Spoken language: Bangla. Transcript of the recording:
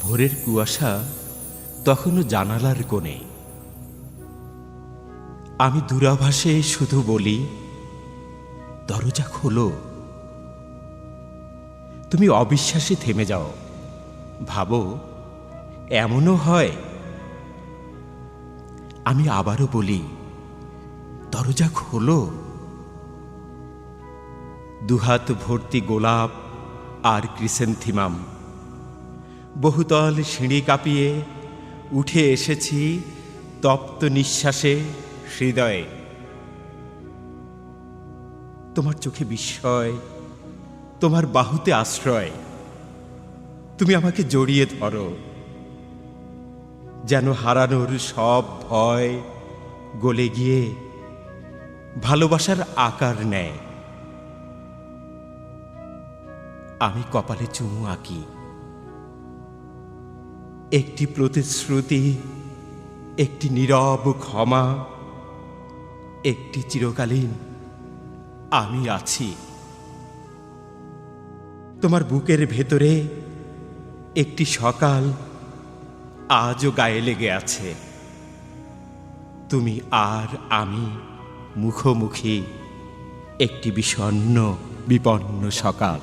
ভোরের কুয়াশা তখনও জানালার কোণে। আমি দূরাভাসে শুধু বলি, দরজা খোলো। তুমি অবিশ্বাসে থেমে যাও। ভাবো, এমনও হয় আমি আবারও বলি, দরজা খোলো। দুহাত ভর্তি গোলাপ আর ক্রিসেন্থিমাম। বহুতল সিঁড়ি কাঁপিয়ে উঠে এসেছি তপ্ত নিঃশ্বাসে হৃদয়ে। তোমার চোখে বিস্ময়, তোমার বাহুতে আশ্রয়। তুমি আমাকে জড়িয়ে ধরো। যেন হারানোর সব ভয় গলে গিয়ে ভালোবাসার আকার নেয়। আমি কপালে চুমু আঁকি। একটি প্রতিশ্রুতি, একটি নীরব ক্ষমা, একটি চিরকালীন আমি আছি। তোমার বুকের ভেতরে একটি সকাল আজও গায়ে লেগে আছে। তুমি আর আমি মুখোমুখি একটি বিষণ্ণ বিপন্ন সকাল।